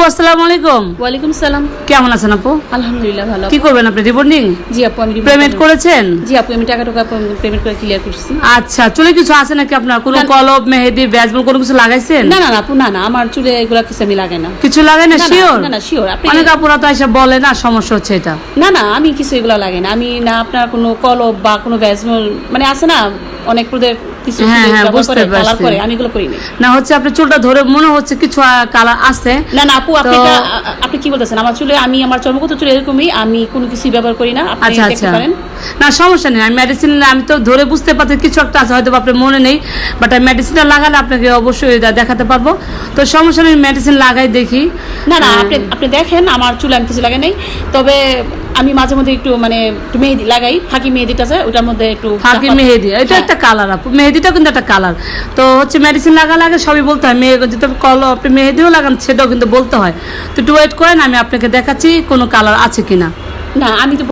আপু আসসালামু আলাইকুম। ওয়ালাইকুম সালাম। কেমন আছেন আপু? আলহামদুলিল্লাহ ভালো। কি করবেন আপনি রিপোর্টিং জি আপু আমি পেমেন্ট করেছেন? জি আপু আমি টাকা টাকা পেমেন্ট করে ক্লিয়ার করছি। আচ্ছা চুলে কিছু আছে নাকি আপনার? কোনো না। কলব মেহেদি ব্যাজবল কোনো কিছু লাগাইছেন? না না না আপু না না আমার চুলে এগুলা কিছু আমি লাগাই না। কিছু লাগাই না? শিওর না, না, sure, আপনি- অনেক আপুরা তো এসে বলে না সমস্যা হচ্ছে এটা। না না আমি কিছু এগুলো লাগাই না। আমি না আপনার কোনো কলব বা কোনো ভ্যাজমল মানে আছে না অনেক প্রদের কিছু হ্যাঁ, হ্যাঁ, বুঝতে পারছি। করে আমি এগুলো করি না হচ্ছে আপনার চুলটা ধরে মনে হচ্ছে কিছু কালার আছে। না না আপু আপনি আপনি কি বলতেছেন? আমার চুলে আমি আমার চর্মগত চুলে এরকমই আমি কোনো কিছু ব্যবহার করি না আপনি আচ্ছা দেখতে আচ্ছা। পারেন। না সমস্যা নেই আমি মেডিসিন আমি তো ধরে বুঝতে পারছি কিছু একটা আছে হয়তো আপনার মনে নেই বাট মেডিসিনটা লাগালে আপনাকে অবশ্যই দেখাতে পারব। তো সমস্যা নেই মেডিসিন লাগাই দেখি। না না আপনি আপনি দেখেন আমার চুলে আমি কিছু লাগাই নাই তবে আমি মাঝে মধ্যে একটু মানে একটু মেহেদি লাগাই। ফাঁকি মেহেদিটা আছে ওটার মধ্যে একটু ফাঁকি মেহেদি এটা হ্যাঁ। একটা কালার আপু। মেহেদিটা কিন্তু একটা কালার তো হচ্ছে মেডিসিন লাগা লাগে সবই বলতে হয়। মেয়ে যেটা কল আপনি মেহেদিও লাগান সেটাও কিন্তু বলতে হয়। তো একটু ওয়েট করেন আমি আপনাকে দেখাচ্ছি কোনো কালার আছে কিনা। না আমি তো